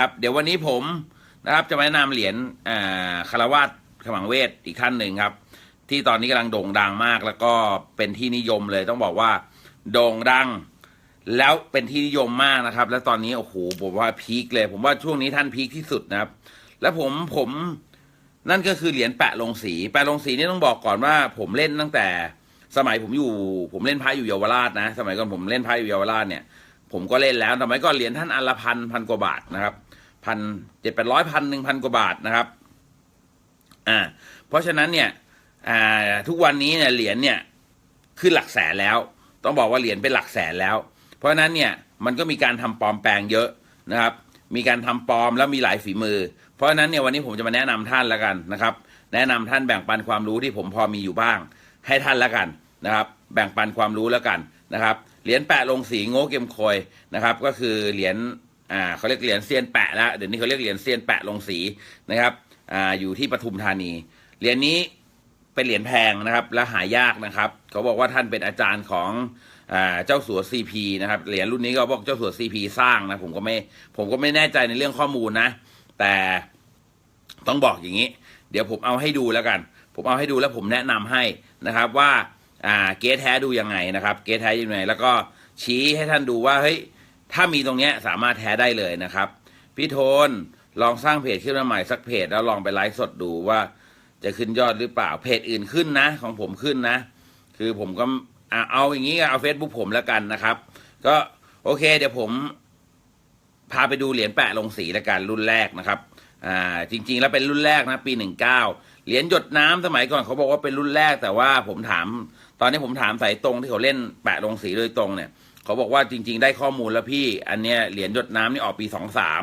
ครับเดี๋ยววันนี้ผมนะครับจะมาแนะนำเหรียญคารวาสขมังเวทอีกท่านหนึ่งครับ ที่ตอนนี้กำลังโด่งดังมาก แล้วก็เป็นที่นิยมเลยต้องบอกว่า โด่งดัง แล้วเป็นที่นิยมมากนะครับ แล้วตอนนี้โอ้โหผมว่าพีคเลย ผมว่าช่วงนี้ท่านพีคที่สุดนะครับ แล้วผมผมนั่นก็คือเหรียญแปะลงสี แปะลงสีนี่ต้องบอกก่อนว่า ผมเล่นตั้งแต่สมัยผมอยู่ ผมเล่นพระอยู่เยาวราชนะ สมัยก่อนผมเล่นพระอยู่เยาวราชเนี่ย ผมก็เล่นแล้วสมัยก่อนเหรียญท่านอันละพันพันกว่าบาทนะครับ พันเจ็ดแปดร้อยพันหนึ่งพันกว่าบาทนะครับอ่าเพราะฉะนั้นเนี่ยอ่าทุกวันนี้เนี่ยเหรียญเนี่ยขึ้นหลักแสนแล้ว ต้องบอกว่าเหรียญเป็นหลักแสนแล้ว เพราะฉะนั้นเนี่ยมันก็มีการทำปลอมแปลงเยอะนะครับ มีการทำปลอมแล้วมีหลายฝีมือ เพราะฉะนั้นเนี่ยวันนี้ผมจะมาแนะนำท่านแล้วกันนะครับ แนะนำท่านแบ่งปันความรู้ที่ผมพอมีอยู่บ้าง ให้ท่านแล้วกันนะครับ แบ่งปันความรู้แล้วกันนะครับ เหรียญแปะลงสีโง่เกมโคยนะครับ ก็คือเหรียญ อ่าเขาเรียกเหรียญเซียนแปะแล้วเดี๋ยวนี้เขาเรียกเหรียญเซียนแปะลงสีนะครับอ่าอยู่ที่ปทุมธานี เหรียญนี้เป็นเหรียญแพงนะครับ และหายากนะครับ เขาบอกว่าท่านเป็นอาจารย์ของอ่าเจ้าสัวซีพีนะครับเหรียญรุ่นนี้ก็บอกเจ้าสัวซีพีสร้างนะผมก็ไม่ผมก็ไม่แน่ใจในเรื่องข้อมูลนะ แต่ต้องบอกอย่างนี้ เดี๋ยวผมเอาให้ดูแล้วกัน ผมเอาให้ดูแล้วผมแนะนำให้นะครับว่าอ่าเกสแท้ดูยังไงนะครับ เกสแท้ยังไงแล้วก็ชี้ให้ท่านดูว่าเฮ้ย ถ้ามีตรงเนี้ยสามารถแท้ได้เลยนะครับ พี่โทนลองสร้างเพจขึ้นมาใหม่สักเพจแล้วลองไปไลฟ์สดดูว่า จะขึ้นยอดหรือเปล่าเพจอื่นขึ้นนะ ของผมขึ้นนะ คือผมก็เอาอย่างนี้เอา Facebook ผมแล้วกันนะครับ ก็โอเค เดี๋ยวผมพาไปดูเหรียญแปะลงสีแล้วกันรุ่นแรกนะครับอ่าจริง ๆ แล้วเป็นรุ่นแรกนะปีหนึ่งเก้าเหรียญหยดน้ำสมัยก่อนเขาบอกว่าเป็นรุ่นแรกแต่ว่าผมถาม ตอนนี้ผมถามสายตรงที่เขาเล่นแปะลงสีโดยตรงเนี่ย เขาบอกว่าจริง ๆ ได้ข้อมูลแล้วพี่ อันเนี้ยเหรียญหยดน้ำนี่ออกปีสองสาม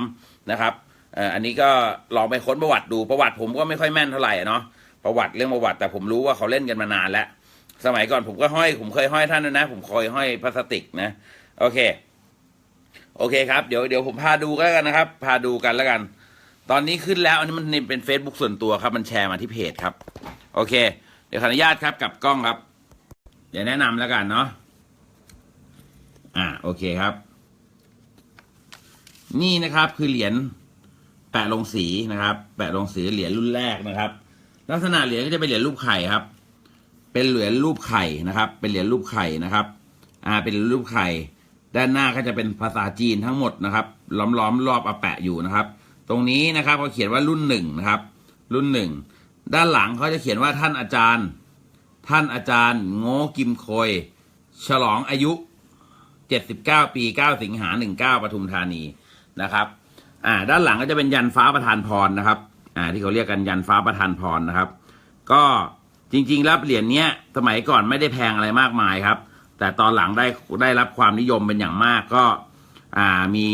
นะครับเอ่ออันนี้ก็ลองไปค้นประวัติดูประวัติผมก็ไม่ค่อยแม่นเท่าไหร่อะเนาะประวัติเรื่องประวัติแต่ผมรู้ว่าเขาเล่นกันมานานแล้ว สมัยก่อนผมก็ห้อย ผมเคยห้อยท่านด้วยนะ ผมเคยห้อยพลาสติกนะ โอเค โอเคครับเดี๋ยวเดี๋ยวผมพาดูกันแล้วกันนะครับ พาดูกันแล้วกัน ตอนนี้ขึ้นแล้วอันนี้มันเป็น Facebook ส่วนตัวครับ มันแชร์มาที่เพจครับ โอเค เดี๋ยวขออนุญาตครับกลับกล้องครับ เดี๋ยวแนะนำแล้วกันเนาะ อ่าโอเคครับ นี่นะครับคือเหรียญแปะลงสีนะครับ แปะลงสีเหรียญรุ่นแรกนะครับ ลักษณะเหรียญก็จะเป็นเหรียญรูปไข่ครับ เป็นเหรียญรูปไข่นะครับ เป็นเหรียญรูปไข่นะครับ อ่า เป็นรูปไข่ ด้านหน้าก็จะเป็นภาษาจีนทั้งหมดนะครับ ล้อมๆรอบอาแปะอยู่นะครับ ตรงนี้นะครับเขาเขียนว่ารุ่นหนึ่งนะครับ รุ่นหนึ่งด้านหลังเขาจะเขียนว่าท่านอาจารย์ ท่านอาจารย์โง่กิมโคยฉลองอายุ 79 ปี 9 สิงหา 19ปทุมธานีนะครับ อ่า ด้านหลังก็จะเป็นยันฟ้าประธานพรนะครับ อ่า ที่เขาเรียกกันยันฟ้าประธานพรนะครับ ก็จริงๆแล้วเหรียญเนี้ยสมัยก่อนไม่ได้แพงอะไรมากมายครับ แต่ตอนหลังได้ได้รับความนิยมเป็นอย่างมากก็ อ่า มี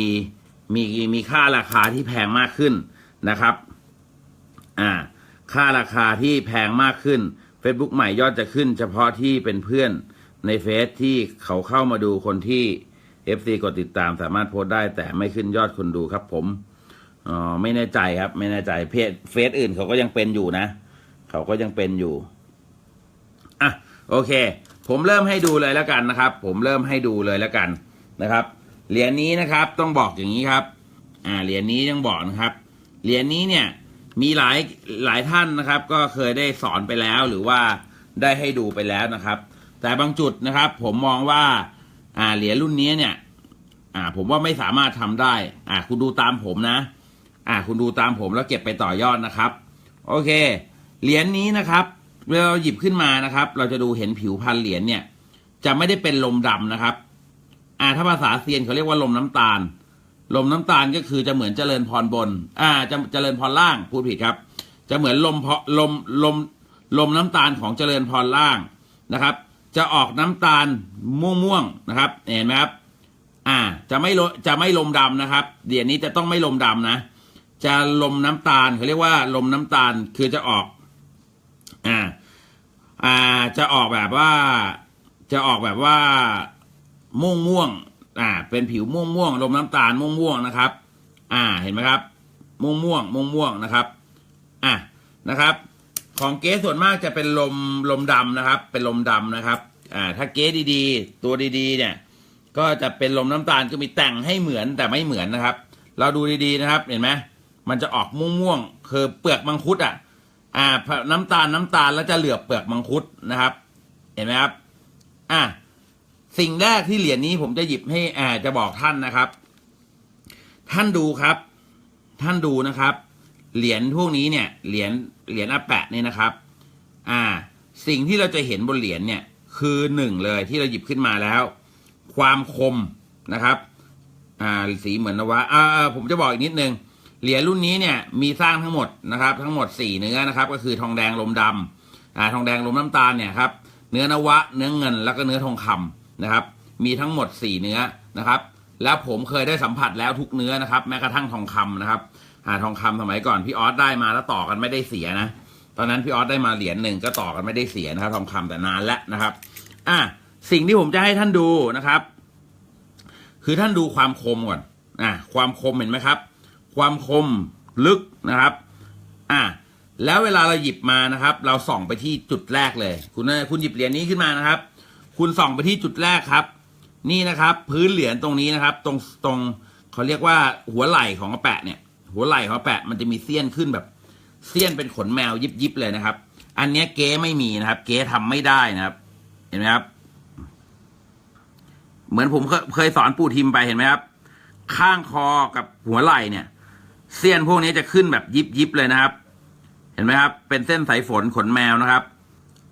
มีมีค่าราคาที่แพงมากขึ้นนะครับ อ่า ค่าราคาที่แพงมากขึ้น Facebook ใหม่ยอดจะขึ้น เฉพาะที่เป็นเพื่อน ในเฟซที่เขาเข้ามาดูคนที่ FC กดติดตามสามารถโพสต์ได้ แต่ไม่ขึ้นยอดคนดูครับ ผมอ๋อไม่แน่ใจครับ ไม่แน่ใจเพจเฟซอื่นเขาก็ยังเป็นอยู่นะ เขาก็ยังเป็นอยู่อะโอเค ผมเริ่มให้ดูเลยแล้วกันนะครับ ผมเริ่มให้ดูเลยแล้วกันนะครับเหรียญนี้นะครับต้องบอกอย่างนี้ครับอ่าเหรียญนี้ต้องบอกนะครับเหรียญนี้เนี่ยมีหลายหลายท่านนะครับ ก็เคยได้สอนไปแล้วหรือว่าได้ให้ดูไปแล้วนะครับ แต่บางจุดนะครับ ผมมองว่าอ่าเหรียญรุ่นนี้เนี่ย อ่า ผมว่าไม่สามารถทำได้ อ่า คุณดูตามผมนะ อ่า คุณดูตามผมแล้วเก็บไปต่อยอดนะครับ โอเค เหรียญนี้นะครับเวลาเราหยิบขึ้นมานะครับ เราจะดูเห็นผิวพันเหรียญเนี่ย จะไม่ได้เป็นลมดำนะครับ อ่า ถ้าภาษาเซียนเขาเรียกว่าลมน้ำตาล ลมน้ำตาลก็คือจะเหมือนเจริญพรบน อ่า จะเจริญพรล่างพูดผิดครับ จะเหมือนลมเพาะลมลมลมน้ำตาลของเจริญพรล่างนะครับ จะออกน้ำตาลม่วงๆนะครับ เห็นไหมครับ อ่า จะไม่จะไม่ลมดำนะครับเหรียญนี้จะต้องไม่ลมดำนะ จะลมน้ำตาลเขาเรียกว่าลมน้ำตาลคือจะออก อ่า อ่า จะออกแบบว่า จะออกแบบว่าม่วงม่วงอ่า เป็นผิวม่วงม่วงลมน้ำตาลม่วงม่วงนะครับ อ่า เห็นไหมครับ ม่วงม่วงม่วงม่วงนะครับ อะ นะครับ ของเก๊ส่วนมากจะเป็นลมลมดำนะครับ เป็นลมดำนะครับ อ่า ถ้าเก๊ดีๆ ตัวดีๆ เนี่ย ก็จะเป็นลมน้ำตาลก็มีแต่งให้เหมือนแต่ไม่เหมือนนะครับ เราดูดีๆนะครับ เห็นไหมมันจะออกม่วงๆคือเปลือกมังคุดอะ อ่า น้ำตาลน้ำตาลแล้วจะเหลือบเปลือกมังคุดนะครับ เห็นไหมครับ อะสิ่งแรกที่เหรียญนี้ผมจะหยิบให้อ่าจะบอกท่านนะครับ ท่านดูครับ ท่านดูนะครับ เหรียญพวกนี้เนี่ย เหรียญ เหรียญอาแปะเนี่ยนะครับ อ่า สิ่งที่เราจะเห็นบนเหรียญเนี่ยคือหนึ่งเลยที่เราหยิบขึ้นมาแล้ว ความคมนะครับ อ่าสีเหมือนนวะอ่าผมจะบอกอีกนิดนึงเหรียญรุ่นนี้เนี่ยมีสร้างทั้งหมดนะครับ ทั้งหมดสี่เนื้อนะครับ ก็คือทองแดงลมดำอ่าทองแดงลมน้ำตาลเนี่ยครับเนื้อนวะเนื้อเงินแล้วก็เนื้อทองคำนะครับ มีทั้งหมดสี่เนื้อนะครับ แล้วผมเคยได้สัมผัสแล้วทุกเนื้อนะครับ แม้กระทั่งทองคำนะครับ อ่าทองคำสมัยก่อนพี่ออสได้มาแล้วต่อกันไม่ได้เสียนะ ตอนนั้นพี่ออสได้มาเหรียญหนึ่งก็ต่อกันไม่ได้เสียนะครับ ทองคำแต่นานแล้วนะครับ อะสิ่งที่ผมจะให้ท่านดูนะครับ คือท่านดูความคมก่อนอะความคมเห็นไหมครับ ความคมลึกนะครับ อะแล้วเวลาเราหยิบมานะครับ เราส่องไปที่จุดแรกเลย คุณคุณหยิบเหรียญนี้ขึ้นมานะครับ คุณส่องไปที่จุดแรกครับ นี่นะครับ พื้นเหรียญตรงนี้นะครับ ตรงตรงเขาเรียกว่าหัวไหล่ของกระแปะเนี่ย หัวไหล่ของกระแปะมันจะมีเสี้ยนขึ้นแบบเสี้ยนเป็นขนแมวยิบยิบๆเลยนะครับ อันนี้เก๊ไม่มีนะครับ เก๊ทำไม่ได้นะครับ เห็นไหมครับ เหมือนผมเคยสอนปู่ทิมไปเห็นไหมครับ ข้างคอกับหัวไหล่เนี่ยเสี้ยนพวกนี้จะขึ้นแบบยิบยิบเลยนะครับ เห็นไหมครับ เป็นเส้นสายฝนขนแมวนะครับ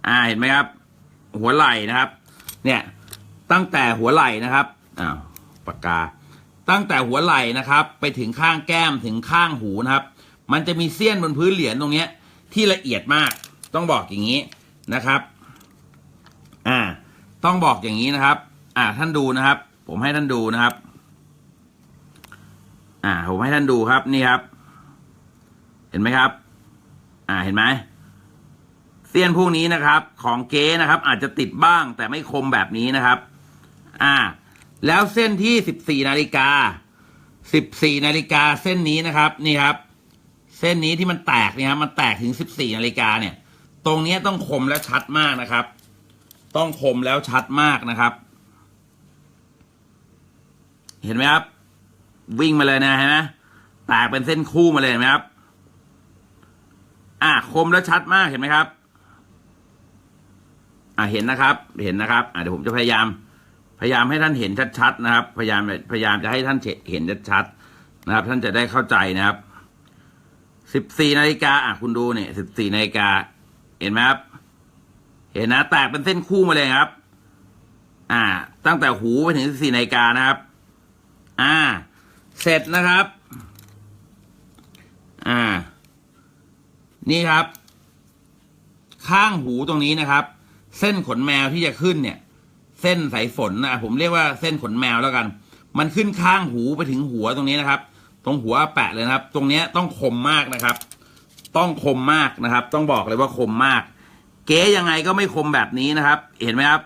อ่าเห็นไหมครับ หัวไหล่นะครับ เนี่ย ตั้งแต่หัวไหล่นะครับอ้าวปากกา ตั้งแต่หัวไหล่นะครับ ไปถึงข้างแก้มถึงข้างหูนะครับ มันจะมีเสี้ยนบนพื้นเหรียญตรงเนี้ย ที่ละเอียดมากต้องบอกอย่างนี้นะครับ อ่า ต้องบอกอย่างนี้นะครับ อ่าท่านดูนะครับ ผมให้ท่านดูนะครับ อ่า ผมให้ท่านดูครับนี่ครับ เห็นไหมครับ อ่าเห็นไหมเสี้ยนพวกนี้นะครับ ของเก๊นะครับ อาจจะติดบ้างแต่ไม่คมแบบนี้นะครับ อ่า แล้วเส้นที่สิบสี่นาฬิกาสิบสี่นาฬิกาเส้นนี้นะครับ นี่ครับ เส้นนี้ที่มันแตกเนี่ยครับมันแตกถึงสิบสี่นาฬิกาเนี่ย ตรงนี้ต้องคมและชัดมากนะครับ ต้องคมแล้วชัดมากนะครับ เห็นไหมครับ วิ่งมาเลยนะเห็นไหมแตกเป็นเส้นคู่มาเลยเห็นไหมครับ อ่าคมแล้วชัดมากเห็นไหมครับ อ่าเห็นนะครับ เห็นนะครับ อ่าเดี๋ยวผมจะพยายาม พยายามให้ท่านเห็นชัดๆนะครับ พยายามพยายามจะให้ท่านเห็นชัดๆนะครับ ท่านจะได้เข้าใจนะครับสิบสี่นาฬิกาอะคุณดูเนี่ยสิบสี่นาฬิกาเห็นไหมครับ เห็นนะแตกเป็นเส้นคู่มาเลยครับ อ่า ตั้งแต่หูไปถึงสี่นาฬิกานะครับ อ่า เสร็จนะครับ อ่า นี่ครับ ข้างหูตรงนี้นะครับ เส้นขนแมวที่จะขึ้นเนี่ย เส้นสายฝนนะผมเรียกว่าเส้นขนแมวแล้วกัน มันขึ้นข้างหูไปถึงหัวตรงนี้นะครับ ตรงหัวแปะเลยนะครับ ตรงนี้ต้องคมมากนะครับ ต้องคมมากนะครับ ต้องบอกเลยว่าคมมาก เก๋ยังไงก็ไม่คมแบบนี้นะครับ เห็นไหมครับ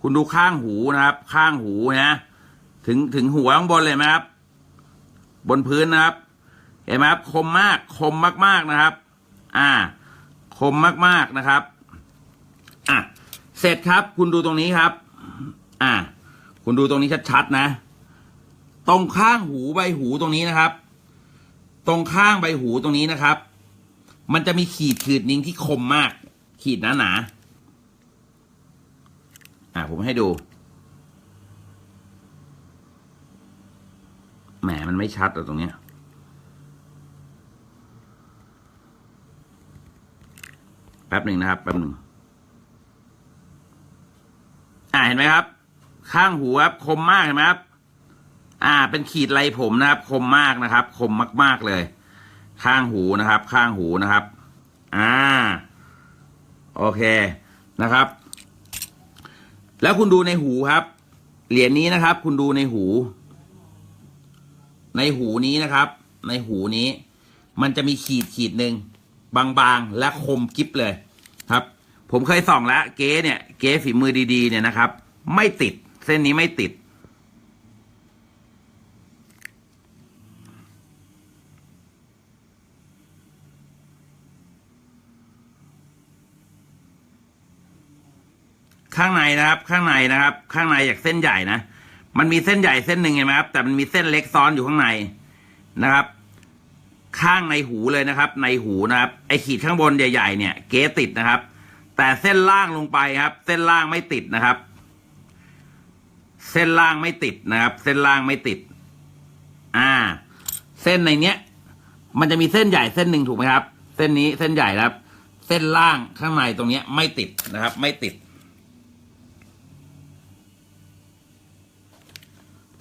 คุณดูข้างหูนะครับ ข้างหูนะถึงถึงหัวข้างบนเลยไหมครับ บนพื้นนะครับ เห็นไหมครับ คมมากคมมากๆนะครับ อ่า คมมากๆนะครับ อะ เสร็จครับ คุณดูตรงนี้ครับ อ่า คุณดูตรงนี้ชัดๆนะ ตรงข้างหูใบหูตรงนี้นะครับ ตรงข้างใบหูตรงนี้นะครับ มันจะมีขีดขีดนิ้งที่คมมาก ขีดหนาๆอ่าผมให้ดูแหมมันไม่ชัดอะตรงเนี้ยแป๊บหนึ่งนะครับ แป๊บหนึ่ง อ่า เห็นไหมครับ ข้างหูครับคมมากเห็นไหมครับ อ่า เป็นขีดไรผมนะครับ คมมากนะครับ คมมาก ๆเลย ข้างหูนะครับ ข้างหูนะครับ อ่า โอเคนะครับ แล้วคุณดูในหูครับ เหรียญนี้นะครับ คุณดูในหู ในหูนี้นะครับ ในหูนี้ มันจะมีขีดขีดหนึ่งบางๆ และคมกิฟเลย ผมเคยส่องแล้วเก๊เนี่ย เก๊ฝีมือดีๆเนี่ยนะครับ ไม่ติด เส้นนี้ไม่ติด ข้างในนะครับ ข้างในนะครับ ข้างในจากเส้นใหญ่นะ มันมีเส้นใหญ่เส้นหนึ่งเห็นไหมครับ แต่มันมีเส้นเล็กซ้อนอยู่ข้างในนะครับข้างในหูเลยนะครับ ในหูนะครับ ไอขีดข้างบนใหญ่ๆเนี่ย เก๊ติดนะครับ แต่เส้นล่างลงไปครับ เส้นล่างไม่ติดนะครับ เส้นล่างไม่ติดนะครับ เส้นล่างไม่ติด อ่า เส้นในเนี้ย มันจะมีเส้นใหญ่เส้นหนึ่งถูกไหมครับ เส้นนี้เส้นใหญ่ครับ เส้นล่างข้างในตรงเนี้ย ไม่ติดนะครับ ไม่ติด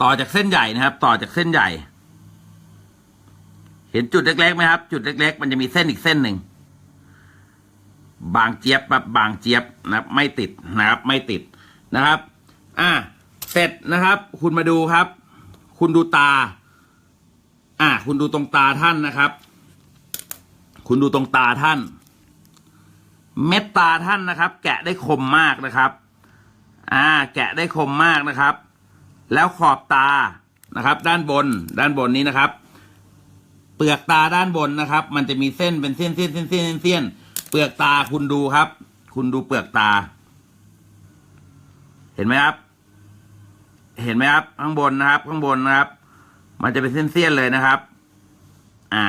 ต่อจากเส้นใหญ่นะครับ ต่อจากเส้นใหญ่ เห็นจุดเล็กๆไหมครับ จุดเล็กๆ มันจะมีเส้นอีกเส้นหนึ่ง บางเจี๊ยบแบบบางเจี๊ยบนะครับไม่ติดนะครับไม่ติดนะครับ อ่าเสร็จนะครับ คุณมาดูครับ คุณดูตา อ่า คุณดูตรงตาท่านนะครับ คุณดูตรงตาท่าน เม็ดตาท่านนะครับ แกะได้คมมากนะครับ อ่า แกะได้คมมากนะครับ แล้วขอบตานะครับ ด้านบน ด้านบนนี้นะครับ เปลือกตาด้านบนนะครับ มันจะมีเส้นเป็นเส้นเส้นเส้นเส้นเส้นเส้น เปลือกตาคุณดูครับ คุณดูเปลือกตา เห็นไหมครับ เห็นไหมครับ ข้างบนนะครับ ข้างบนนะครับ มันจะเป็นเส้นเส้นเลยนะครับ อ่า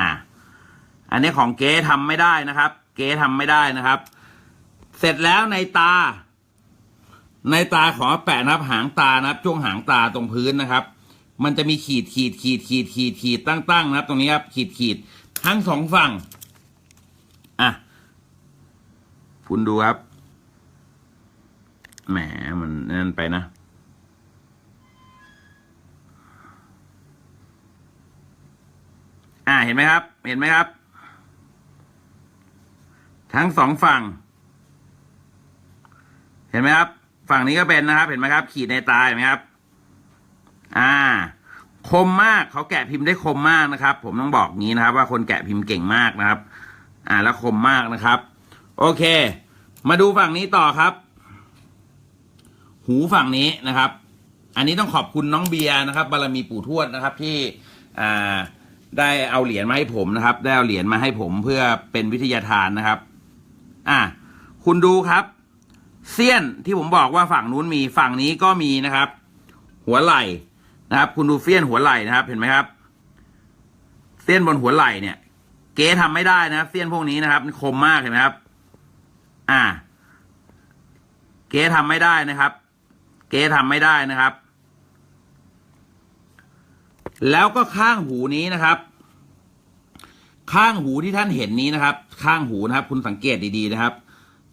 อันนี้ของเก๊ทำไม่ได้นะครับ เก๊ทำไม่ได้นะครับ เสร็จแล้วในตา ในตาของแปะนะครับ หางตานะครับช่วงหางตาตรงพื้นนะครับ มันจะมีขีดขีดขีดขีดขีดขีดตั้งตั้งนะครับ ตรงนี้ครับ ขีดขีดทั้งสองฝั่ง อะ คุณดูครับ แหมมันนั่นไปนะ อ่าเห็นไหมครับ เห็นไหมครับ ทั้งสองฝั่ง เห็นไหมครับ ฝั่งนี้ก็เป็นนะครับ เห็นไหมครับ ขีดในตาเห็นไหมครับ อ่า คมมากเขาแกะพิมพ์ได้คมมากนะครับ ผมต้องบอกงี้นะครับ ว่าคนแกะพิมพ์เก่งมากนะครับ อ่าแล้วคมมากนะครับ โอเค มาดูฝั่งนี้ต่อครับ หูฝั่งนี้นะครับ อันนี้ต้องขอบคุณน้องเบียร์นะครับ บารมีปู่ทวดนะครับที่อ่าได้เอาเหรียญมาให้ผมนะครับ ได้เอาเหรียญมาให้ผมเพื่อเป็นวิทยาทานนะครับ อ่าคุณดูครับเสี้ยนที่ผมบอกว่าฝั่งนู้นมีฝั่งนี้ก็มีนะครับ หัวไหล่นะครับ คุณดูเสี้ยนหัวไหล่นะครับ เห็นไหมครับ เส้นบนหัวไหล่เนี่ย เก๋ทำไม่ได้นะครับเส้นพวกนี้นะครับคมมากเห็นไหมครับ อ่า เก๋ทำไม่ได้นะครับ เก๋ทำไม่ได้นะครับ แล้วก็ข้างหูนี้นะครับ ข้างหูที่ท่านเห็นนี้นะครับ ข้างหูนะครับ คุณสังเกตดีๆนะครับ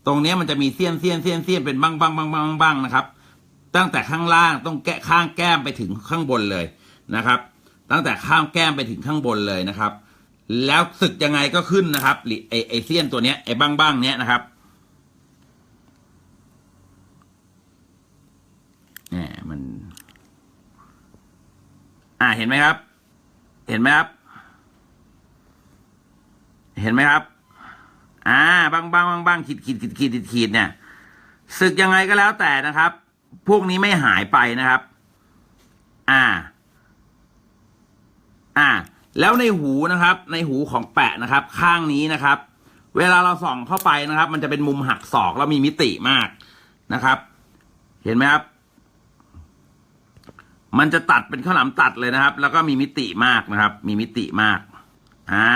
ตรงนี้มันจะมีเสี้ยนเสี้ยนเสี้ยนเสี้ยนเป็นบ้างบ้างบ้างบ้างบ้างนะครับ ตั้งแต่ข้างล่างต้องแกะข้างแก้มไปถึงข้างบนเลยนะครับ ตั้งแต่ข้างแก้มไปถึงข้างบนเลยนะครับแล้วศึกยังไงก็ขึ้นนะครับหรือไอไอเสี้ยนตัวเนี้ยไอบ้างบ้างเนี้ยนะครับแห มัน อ่าเห็นไหมครับ เห็นไหมครับ เห็นไหมครับ อ่าบางบางบางบางขีดขีดขีดขีดขีดขีดเนี่ยศึกยังไงก็แล้วแต่นะครับ พวกนี้ไม่หายไปนะครับ อ่า อ่า แล้วในหูนะครับ ในหูของแปะนะครับ ข้างนี้นะครับ เวลาเราส่องเข้าไปนะครับ มันจะเป็นมุมหักศอกแล้วมีมิติมากนะครับ เห็นไหมครับ มันจะตัดเป็นข้าวหลามตัดเลยนะครับ แล้วก็มีมิติมากนะครับ มีมิติมาก อ่า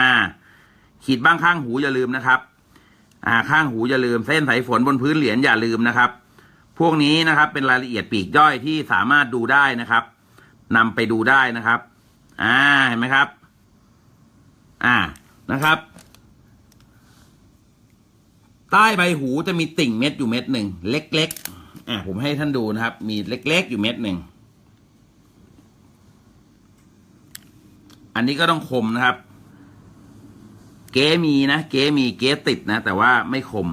ขีดบ้างข้างหูอย่าลืมนะครับ อ่า ข้างหูอย่าลืม เส้นสายฝนบนพื้นเหรียญอย่าลืมนะครับ พวกนี้นะครับ เป็นรายละเอียดปีกย่อยที่สามารถดูได้นะครับนำไปดูได้นะครับ อ่า เห็นไหมครับ อ่า นะครับ ใต้ใบหูจะมีติ่งเม็ดอยู่เม็ดหนึ่งเล็ก ๆ อ่าผมให้ท่านดูนะครับ มีเล็ก ๆ อยู่เม็ดหนึ่ง อันนี้ก็ต้องคมนะครับ เก๊มีนะ เก๊มีเก๊ติดนะ แต่ว่าไม่คม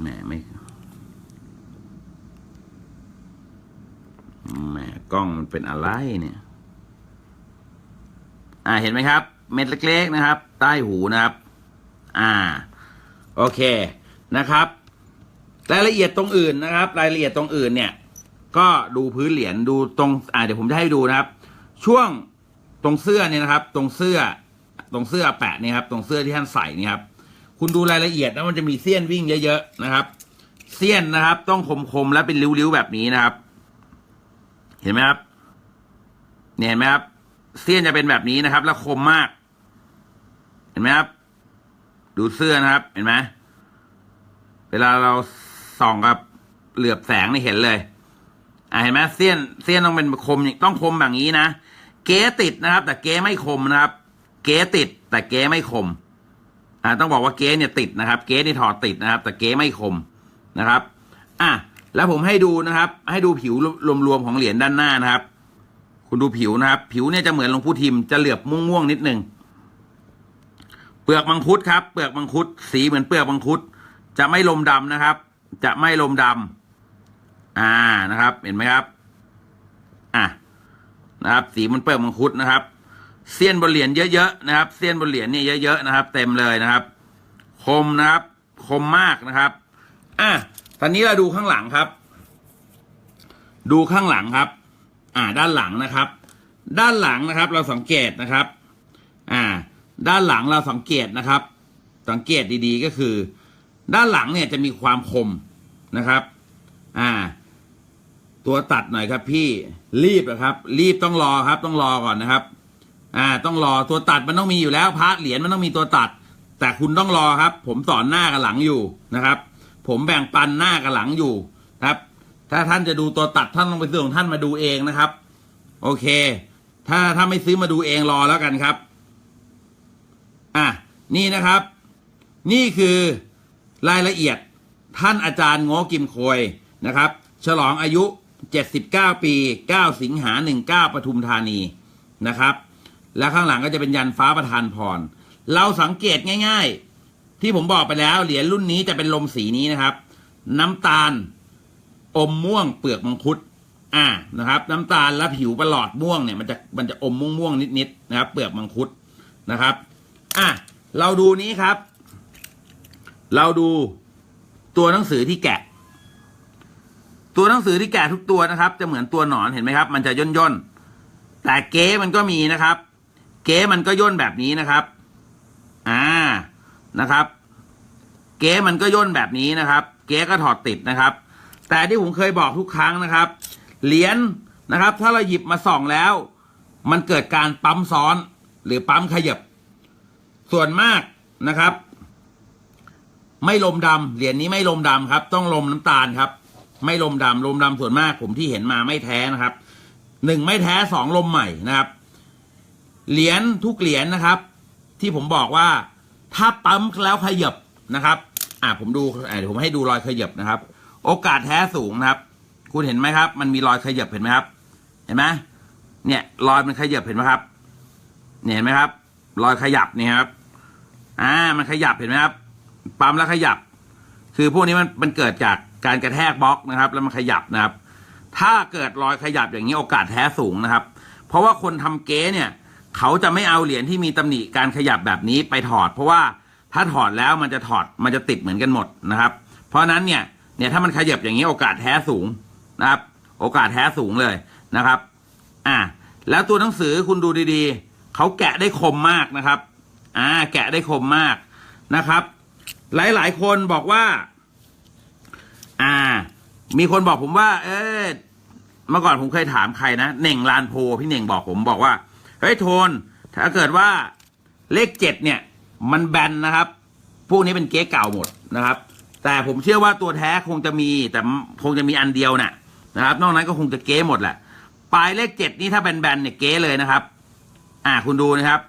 แหมไม่แหมกล้องมันเป็นอะไรเนี่ย อ่าเห็นไหมครับ เม็ดเล็กๆนะครับ ใต้หูนะครับ อ่า โอเคนะครับ รายละเอียดตรงอื่นนะครับ รายละเอียดตรงอื่นเนี่ย ก็ดูพื้นเหรียญดูตรงอ่าเดี๋ยวผมจะให้ดูนะครับ ช่วงตรงเสื้อเนี่ยนะครับ ตรงเสื้อ ตรงเสื้อแปะเนี่ยครับ ตรงเสื้อที่ท่านใส่นี่ครับ คุณดูรายละเอียดนะมันจะมีเสี้ยนวิ่งเยอะๆนะครับ เสี้ยนนะครับ ต้องคมๆและเป็นริ้วๆแบบนี้นะครับ เห็นไหมครับเนี่ยเห็นไหมครับ เสี้ยนจะเป็นแบบนี้นะครับ แล้วคมมาก เห็นไหมครับ ดูเสื้อนะครับ เห็นไหมเวลาเราส่องกับเหลือบแสงนี่เห็นเลย อ่าเห็นไหมเสี้ยนเสี้ยนต้องเป็นคมต้องคมแบบนี้นะ เก๊ติดนะครับ แต่เก๊ไม่คมนะครับ เก๊ติด แต่เก๊ไม่คมอ่าต้องบอกว่าเก๊เนี่ยติดนะครับ เก๊นี่ถอดติดนะครับ แต่เก๊ไม่คมนะครับ อะแล้วผมให้ดูนะครับ ให้ดูผิวรวมๆของเหรียญด้านหน้านะครับ คุณดูผิวนะครับ ผิวเนี่ยจะเหมือนหลวงพ่ทิมจะเหลือบม่วงๆนิดนึงเปลือกมังคุดครับ เปลือกมังคุด สีเหมือนเปลือกมังคุด จะไม่ลมดำนะครับ จะไม่ลมดำ อ่านะครับ เห็นไหมครับ อะนะครับ สีมันเปลือกมังคุดนะครับเสี้ยนบนเหรียญเยอะๆนะครับเสี้ยนบนเหรียญเนี่ยเยอะๆนะครับ เต็มเลยนะครับ คมนะครับ คมมากนะครับอะตอนนี้เราดูข้างหลังครับ ดูข้างหลังครับ อ่า ด้านหลังนะครับ ด้านหลังนะครับ เราสังเกตนะครับ อ่า ด้านหลังเราสังเกตนะครับ สังเกตดีๆก็คือ ด้านหลังเนี่ยจะมีความคมนะครับ อ่า ตัวตัดหน่อยครับ พี่รีบนะครับ รีบต้องรอครับ ต้องรอก่อนนะครับ อ่า ต้องรอตัวตัดมันต้องมีอยู่แล้วพระเหรียญมันต้องมีตัวตัด แต่คุณต้องรอครับ ผมสอนหน้ากับหลังอยู่นะครับ ผมแบ่งปันหน้ากับหลังอยู่ครับ ถ้าท่านจะดูตัวตัดท่านต้องไปซื้อของท่านมาดูเองนะครับ โอเค ถ้าถ้าไม่ซื้อมาดูเองรอแล้วกันครับ อะนี่นะครับ นี่คือรายละเอียดท่านอาจารย์ง้อกิมโคยนะครับ ฉลองอายุ 79 ปี 9 สิงหา 19ปทุมธานีนะครับ และข้างหลังก็จะเป็นยันฟ้าประทานพร เราสังเกตง่าย ๆ ที่ผมบอกไปแล้ว เหรียญรุ่นนี้จะเป็นลมสีนี้นะครับ น้ำตาล อมม่วงเปลือกมังคุดอ่านะครับ น้ำตาลและผิวประหลอดม่วงเนี่ยมันจะมันจะอมม่วงม่วงนิดๆนะครับ เปลือกมังคุดนะครับอะเราดูนี้ครับ เราดูตัวหนังสือที่แกะ ตัวหนังสือที่แกะทุกตัวนะครับ จะเหมือนตัวหนอนเห็นไหมครับ มันจะย่นย่นแต่เก๊มันก็มีนะครับ เก๊มันก็ย่นแบบนี้นะครับ อ่านะครับ เก๊มันก็ย่นแบบนี้นะครับ เก๊ก็ถอดติดนะครับ แต่ที่ผมเคยบอกทุกครั้งนะครับ เหรียญนะครับ ถ้าเราหยิบมาส่องแล้ว มันเกิดการปั๊มซ้อนหรือปั๊มขยับ ส่วนมากนะครับ ไม่ลมดำเหรียญนี้ไม่ลมดำครับ ต้องลมน้ำตาลครับ ไม่ลมดำลมดำส่วนมากผมที่เห็นมาไม่แท้นะครับหนึ่งไม่แท้สองลมใหม่นะครับ เหรียญทุกเหรียญนะครับ ที่ผมบอกว่าถ้าปั๊มแล้วขยับนะครับ อ่าผมดูเดี๋ยวผมให้ดูรอยขยับนะครับ โอกาสแท้สูงนะครับ คุณเห็นไหมครับ มันมีรอยขยับเห็นไหมครับ เห็นไหมเนี่ยรอยมันขยับเห็นไหมครับเนี่ยเห็นไหมครับ รอยขยับเนี่ยครับ อ่า มันขยับเห็นไหมครับ ปั๊มแล้วขยับ คือพวกนี้มันมันเกิดจาก การกระแทกบล็อกนะครับ แล้วมันขยับนะครับ ถ้าเกิดรอยขยับอย่างนี้โอกาสแท้สูงนะครับ เพราะว่าคนทำเก๊เนี่ย เขาจะไม่เอาเหรียญที่มีตำหนิการขยับแบบนี้ไปถอด เพราะว่าถ้าถอดแล้วมันจะถอดมันจะติดเหมือนกันหมดนะครับ เพราะฉะนั้นเนี่ยเนี่ยถ้ามันขยับอย่างนี้โอกาสแท้สูงนะครับ โอกาสแท้สูงเลยนะครับ อ่าแล้วตัวหนังสือคุณดูดีๆ เขาแกะได้คมมากนะครับ อ่า แกะได้คมมากนะครับ หลายๆ คนบอกว่า อ่า มีคนบอกผมว่า เออเมื่อก่อนผมเคยถามใครนะเน่งลานโพพี่เน่งบอกผมบอกว่าเฮ้ยโทน ถ้าเกิดว่าเลขเจ็ดเนี่ย มันแบนนะครับ พวกนี้เป็นเก๊เก่าหมดนะครับ แต่ผมเชื่อว่าตัวแท้คงจะมีแต่คงจะมีอันเดียวน่ะนะครับ นอกนั้นก็คงจะเก๊หมดแหละปลายเลขเจ็ดนี่ถ้าแบนๆเนี่ยเก๊เลยนะครับ อ่าคุณดูนะครับ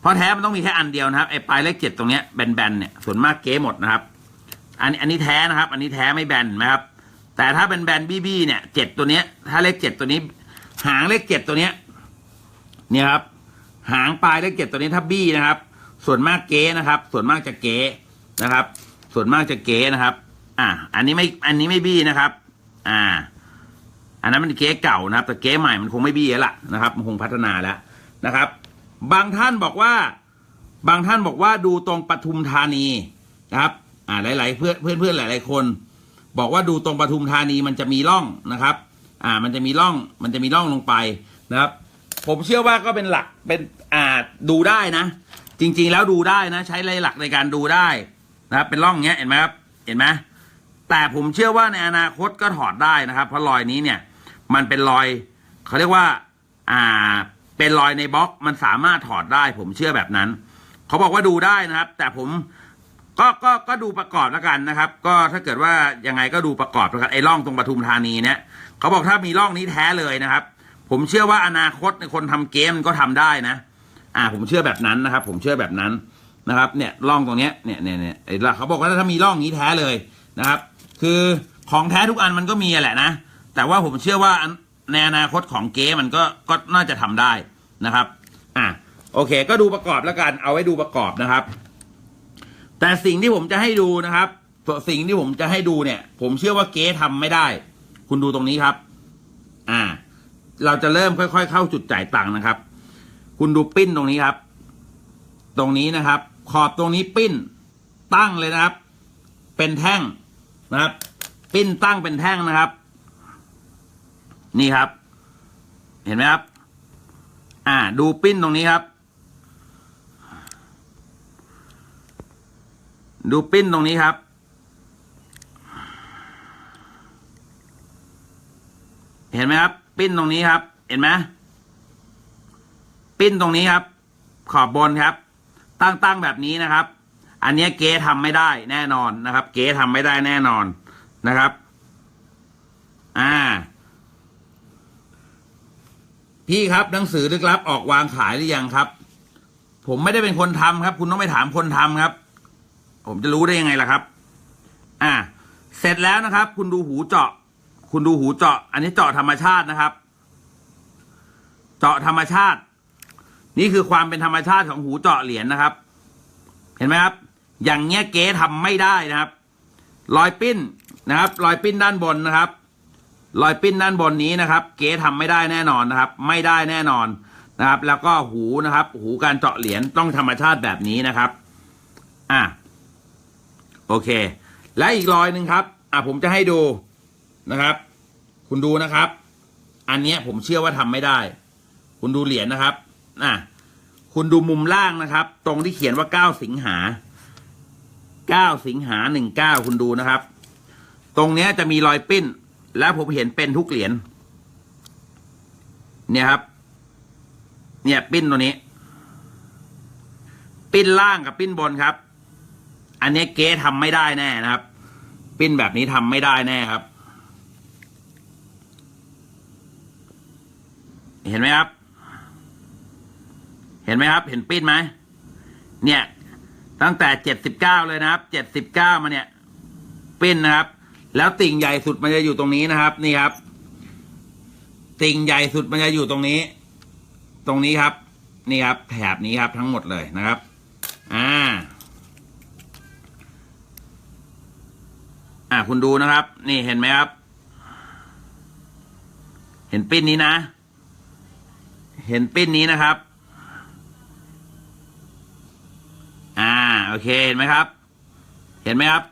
เพราะแท้มันต้องมีแค่อันเดียวนะครับไอ้ปลายเลขเจ็ดตรงเนี้ยแบนๆเนี่ยส่วนมากเก๊หมดนะครับ อันนี้อันนี้แท้นะครับ อันนี้แท้ไม่แบนนะครับ แต่ถ้าเป็นแบนบี้บี้เนี่ยเจ็ดตัวเนี้ย ถ้าเลขเจ็ดตัวนี้ หางเลขเจ็ดตัวเนี้ยเนี่ยครับ หางปลายเลขเจ็ดตัวนี้ถ้าบี้นะครับ ส่วนมากเก๊นะครับ ส่วนมากจะเก๊นะครับ ส่วนมากจะเก๊นะครับ อ่า อันนี้ไม่อันนี้ไม่บี้นะครับ อ่า อันนั้นมันเก๊เก่านะครับ แต่เก๊ใหม่มันคงไม่บี้แล้วล่ะนะครับ มันคงพัฒนาแล้วนะครับ บางท่านบอกว่า บางท่านบอกว่าดูตรงปทุมธานีนะครับ อ่าหลาย ๆ เพื่อนเพื่อนเพื่อนหลาย ๆ คน บอกว่าดูตรงปทุมธานีมันจะมีร่องนะครับ อ่ามันจะมีร่องมันจะมีร่องลงไปนะครับ ผมเชื่อว่าก็เป็นหลักเป็นอ่าดูได้นะ จริง ๆ แล้วดูได้นะ ใช้ไรหลักในการดูได้นะครับ เป็นร่องเงี้ยเห็นไหมครับเห็นไหมแต่ผมเชื่อว่าในอนาคตก็ถอดได้นะครับ เพราะรอยนี้เนี่ย มันเป็นรอยเขาเรียกว่า อ่า เป็นรอยในบล็อกมันสามารถถอดได้ ผมเชื่อแบบนั้น เขาบอกว่าดูได้นะครับ แต่ผม ก็ก็ก็ดูประกอบแล้วกันนะครับ ก็ถ้าเกิดว่ายังไงก็ดูประกอบแล้วกันไอ้ร่องตรงปทุมธานีเนี่ยเขาบอกถ้ามีร่องนี้แท้เลยนะครับ ผมเชื่อว่าอนาคตในคนทำเกมก็ทำได้นะ อ่า ผมเชื่อแบบนั้นนะครับ ผมเชื่อแบบนั้นนะครับ เนี่ยร่องตรงเนี้ยเนี่ยเนี่ยเนี่ยไอ้เขาบอกว่าถ้ามีร่องนี้แท้เลยนะครับ คือของแท้ทุกอันมันก็มีแหละนะ แต่ว่าผมเชื่อว่าในอนาคตของเกมมันก็ก็น่าจะทำได้นะครับ อะโอเค ก็ดูประกอบแล้วกันเอาไว้ดูประกอบนะครับ แต่สิ่งที่ผมจะให้ดูนะครับ สิ่งที่ผมจะให้ดูเนี่ย ผมเชื่อว่าเก๊ทำไม่ได้ คุณดูตรงนี้ครับ อ่า เราจะเริ่มค่อย ๆ เข้าจุดจ่ายตังค์นะครับ คุณดูปิ้นตรงนี้ครับ ตรงนี้นะครับ ขอบตรงนี้ปิ้นตั้งเลยนะครับ เป็นแท่งนะครับ ปิ้นตั้งเป็นแท่งนะครับ นี่ครับ เห็นไหมครับ อ่า ดูปิ้นตรงนี้ครับ ดูปิ้นตรงนี้ครับ เห็นไหมครับ ปิ้นตรงนี้ครับ เห็นไหมปิ้นตรงนี้ครับ ขอบบนครับ ตั้งตั้งแบบนี้นะครับ อันนี้เก๊ทำไม่ได้แน่นอนนะครับ เก๊ทำไม่ได้แน่นอนนะครับ อ่า พี่ครับหนังสือลึกลับออกวางขายหรือยังครับ ผมไม่ได้เป็นคนทำครับ คุณต้องไปถามคนทำครับ ผมจะรู้ได้ยังไงล่ะครับ อ่า เสร็จแล้วนะครับ คุณดูหูเจาะ คุณดูหูเจาะ อันนี้เจาะธรรมชาตินะครับ เจาะธรรมชาติ นี่คือความเป็นธรรมชาติของหูเจาะเหรียญนะครับ เห็นไหมครับ อย่างเงี้ยเก๊ทำไม่ได้นะครับ รอยปิ้นนะครับ รอยปิ้นด้านบนนะครับรอยปิ้นด้านบนนี้นะครับ เก๊ทำไม่ได้แน่นอนนะครับ ไม่ได้แน่นอนนะครับ แล้วก็หูนะครับ หูการเจาะเหรียญต้องธรรมชาติแบบนี้นะครับ อะ โอเค และอีกรอยหนึ่งครับ อะผมจะให้ดูนะครับ คุณดูนะครับ อันนี้ผมเชื่อว่าทำไม่ได้ คุณดูเหรียญนะครับอะคุณดูมุมล่างนะครับ ตรงที่เขียนว่าเก้าสิงหาเก้าสิงหาหนึ่งเก้าคุณดูนะครับ ตรงเนี้ยจะมีรอยปิ้น และผมเห็นเป็นทุกเหรียญเนี่ยครับ เนี่ยปิ้นตัวนี้ ปิ้นล่างกับปิ้นบนครับ อันนี้เก๊ทำไม่ได้แน่นะครับ ปิ้นแบบนี้ทำไม่ได้แน่ครับ เห็นไหมครับ เห็นไหมครับ เห็นปิ้นไหมเนี่ยตั้งแต่เจ็ดสิบเก้าเลยนะครับเจ็ดสิบเก้ามาเนี่ย ปิ้นนะครับ แล้วติ่งใหญ่สุดมันจะอยู่ตรงนี้นะครับ นี่ครับ ติ่งใหญ่สุดมันจะอยู่ตรงนี้ ตรงนี้ครับ นี่ครับ แถบนี้ครับทั้งหมดเลยนะครับ อ่า อ่าคุณดูนะครับ นี่เห็นไหมครับ เห็นปิ้นนี้นะ เห็นปิ้นนี้นะครับ อ่าโอเคเห็นไหมครับ เห็นไหมครับ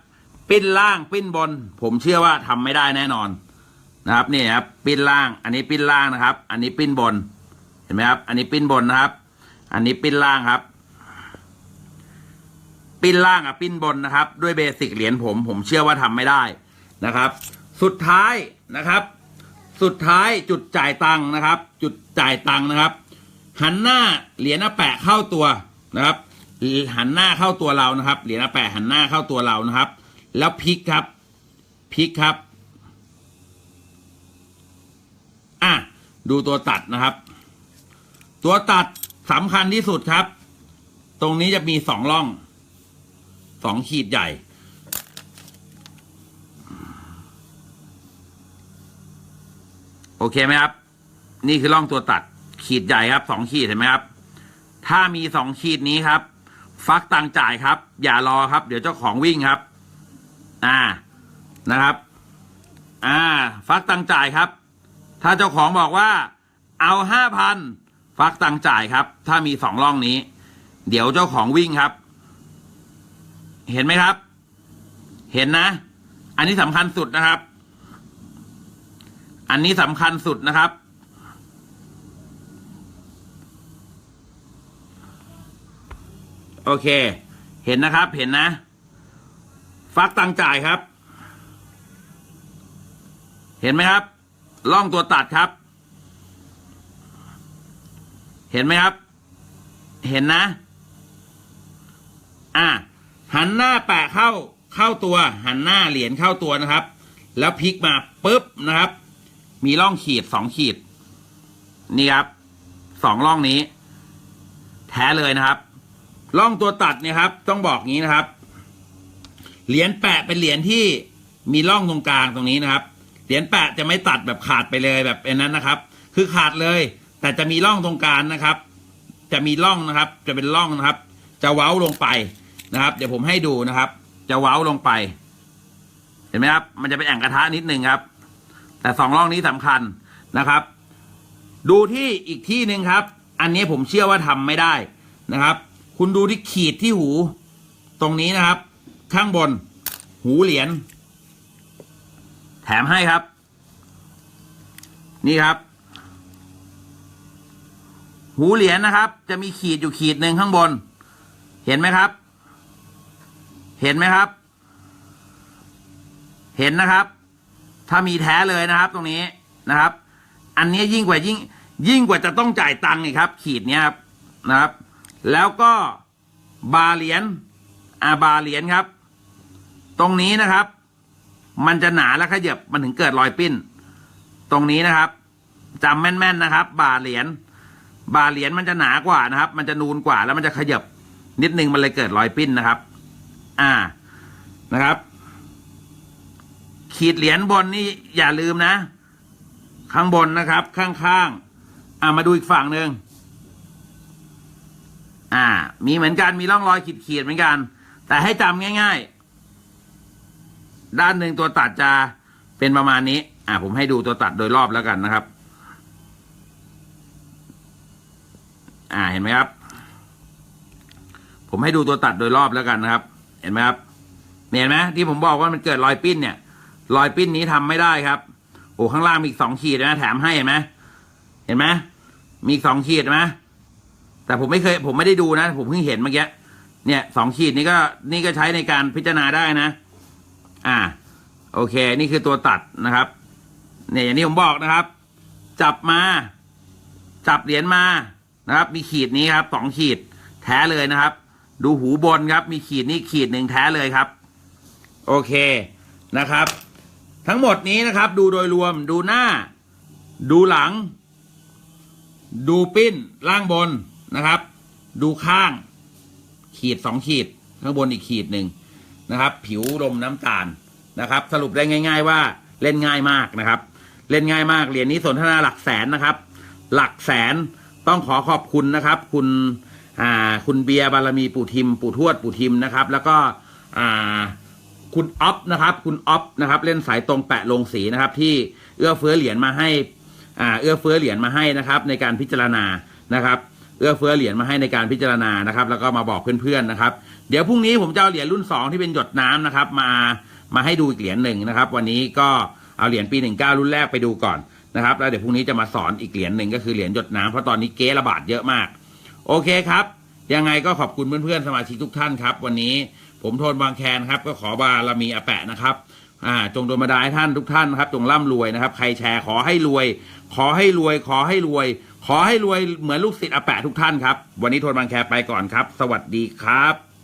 ปิ้นล่างปิ้นบน ผมเชื่อว่าทำไม่ได้แน่นอนนะครับนี่ครับ ปิ้นล่าง อันนี้ปิ้นล่างนะครับ อันนี้ปิ้นบน เห็นไหมครับ อันนี้ปิ้นบนนะครับ อันนี้ปิ้นล่างครับ ปิ้นล่างกับปิ้นบนนะครับ ด้วยเบสิกเหรียญผมผมเชื่อว่าทำไม่ได้นะครับ สุดท้ายนะครับ สุดท้ายจุดจ่ายตังค์นะครับ จุดจ่ายตังค์นะครับ หันหน้าเหรียญอาแปะเข้าตัวนะครับหันหน้าเข้าตัวเรานะครับ เหรียญอาแปะหันหน้าเข้าตัวเรานะครับ แล้วพลิกครับพลิกครับอะดูตัวตัดนะครับ ตัวตัดสำคัญที่สุดครับ ตรงนี้จะมีสองร่อง สองขีดใหญ่ โอเคไหมครับ นี่คือร่องตัวตัดขีดใหญ่ครับสองขีดเห็นไหมครับ ถ้ามีสองขีดนี้ครับ ฟักตังจ่ายครับ อย่ารอครับ เดี๋ยวเจ้าของวิ่งครับ อ่านะครับ อ่า ฟักตังจ่ายครับ ถ้าเจ้าของบอกว่า เอาห้าพันฟักตังจ่ายครับ ถ้ามีสองร่องนี้ เดี๋ยวเจ้าของวิ่งครับ เห็นไหมครับ เห็นนะ อันนี้สำคัญสุดนะครับ อันนี้สำคัญสุดนะครับ โอเค เห็นนะครับ เห็นนะ ฟักตังจ่ายครับ เห็นไหมครับ ล่องตัวตัดครับ เห็นไหมครับ เห็นนะ อะ หันหน้าแปะเข้าเข้าตัว หันหน้าเหรียญเข้าตัวนะครับ แล้วพลิกมาปุ๊บนะครับ มีร่องขีดสองขีด นี่ครับสองร่องนี้ แท้เลยนะครับร่องตัวตัดเนี่ยครับ ต้องบอกงี้นะครับ เหรียญแปะเป็นเหรียญที่มีร่องตรงกลางตรงนี้นะครับ เหรียญแปะจะไม่ตัดแบบขาดไปเลยแบบนนั้นนะครับ คือขาดเลย แต่จะมีร่องตรงกลางนะครับ จะมีร่องนะครับ จะเป็นร่องนะครับ จะเว้าลงไป นะครับ เดี๋ยวผมให้ดูนะครับ จะเว้าลงไป เห็นไหมครับ มันจะเป็นแอ่งกระทะนิดหนึ่งครับ แต่สองร่องนี้สำคัญนะครับ ดูที่อีกที่หนึ่งครับ อันนี้ผมเชื่อว่าทำไม่ได้นะครับ คุณดูที่ขีดที่หู ตรงนี้นะครับ ข้างบน หูเหรียญแถมให้ครับ นี่ครับ หูเหรียญนะครับ จะมีขีดอยู่ขีดหนึ่งข้างบน เห็นไหมครับ เห็นไหมครับ เห็นนะครับ ถ้ามีแท้เลยนะครับ ตรงนี้นะครับ อันนี้ยิ่งกว่ายิ่ง ยิ่งกว่าจะต้องจ่ายตังค์อีกครับ ขีดเนี้ยครับนะครับ แล้วก็บาเหรียญอาบาเหรียญครับ ตรงนี้นะครับ มันจะหนาและขยับมันถึงเกิดรอยปิ้น ตรงนี้นะครับจำแม่นๆนะครับ บาเหรียญบาเหรียญมันจะหนากว่านะครับ มันจะนูนกว่าแล้วมันจะขยับนิดนึงมันเลยเกิดรอยปิ้นนะครับ อ่านะครับ ขีดเหรียญบนนี่อย่าลืมนะ ข้างบนนะครับ ข้างๆอ่ามาดูอีกฝั่งหนึ่งอ่า มีเหมือนกันมีร่องรอยขีดๆเหมือนกัน แต่ให้จำง่าย ๆ ด้านหนึ่งตัวตัดจะเป็นประมาณนี้ อ่าผมให้ดูตัวตัดโดยรอบแล้วกันนะครับ อ่าเห็นไหมครับ ผมให้ดูตัวตัดโดยรอบแล้วกันนะครับ ห็นไหมครับเห็นไหมที่ผมบอกว่ามันเกิดรอยปิ้นเนี่ยรอยปิ้นนี้ทำไม่ได้ครับโอ้ข้างล่างมีอีกสองขีดนะแถมให้เห็นไหมเห็นไหมมีอีกสองขีดไหมแต่ผมไม่เคย ผมไม่ได้ดูนะ ผมเพิ่งเห็นเมื่อกี้เนี่ยสองขีดนี้ก็นี่ก็ใช้ในการพิจารณาได้นะ อ่า โอเค นี่คือตัวตัดนะครับ เนี่ยอย่างที่ผมบอกนะครับ จับมา จับเหรียญมานะครับ มีขีดนี้ครับสองขีดแท้เลยนะครับ ดูหูบนครับ มีขีดนี้ขีดหนึ่งแท้เลยครับ โอเคนะครับ ทั้งหมดนี้นะครับ ดูโดยรวมดูหน้า ดูหลัง ดูปิ้นล่างบนนะครับ ดูข้าง ขีดสองขีด ข้างบนอีกขีดหนึ่งนะครับ ผิวลมน้ำตาลนะครับ สรุปได้ง่าย ๆ ว่าเล่นง่ายมากนะครับ เล่นง่ายมากเหรียญนี้สนทนาหลักแสนนะครับ หลักแสนต้องขอขอบคุณนะครับ คุณ อ่า คุณเบียร์บารมีปู่ทิม ปู่ทวดปู่ทิมนะครับ แล้วก็อ่าคุณอ๊อฟนะครับ คุณอ๊อฟนะครับ เล่นสายตรงแปะลงสีนะครับ ที่เอื้อเฟื้อเหรียญมาให้อ่าเอื้อเฟื้อเหรียญมาให้นะครับ ในการพิจารณานะครับ เอื้อเฟื้อเหรียญมาให้ในการพิจารณานะครับ แล้วก็มาบอกเพื่อนๆนะครับ เดี๋ยวพรุ่งนี้ผมจะเอาเหรียญรุ่นสองที่เป็นหยดน้ำนะครับ มามาให้ดูอีกเหรียญหนึ่งนะครับ วันนี้ก็เอาเหรียญปีหนึ่งเก้ารุ่นแรกไปดูก่อนนะครับ แล้วเดี๋ยวพรุ่งนี้จะมาสอนอีกเหรียญหนึ่งก็คือเหรียญหยดน้ำเพราะตอนนี้เก๊ระบาดเยอะมาก โอเคครับ ยังไงก็ขอบคุณเพื่อนๆสมาชิกทุกท่านครับ วันนี้ผมโทนบางแคนครับ ก็ขอบารมีอาแปะนะครับอ่าจงโดนมาดาให้ท่านทุกท่านครับ จงร่ำรวยนะครับ ใครแชร์ขอให้รวย ขอให้รวย ขอให้รวย ขอให้รวยเหมือนลูกศิษย์อาแปะทุกท่านครับ วันนี้โทนบางแคไปก่อนครับ สวัสดีครับ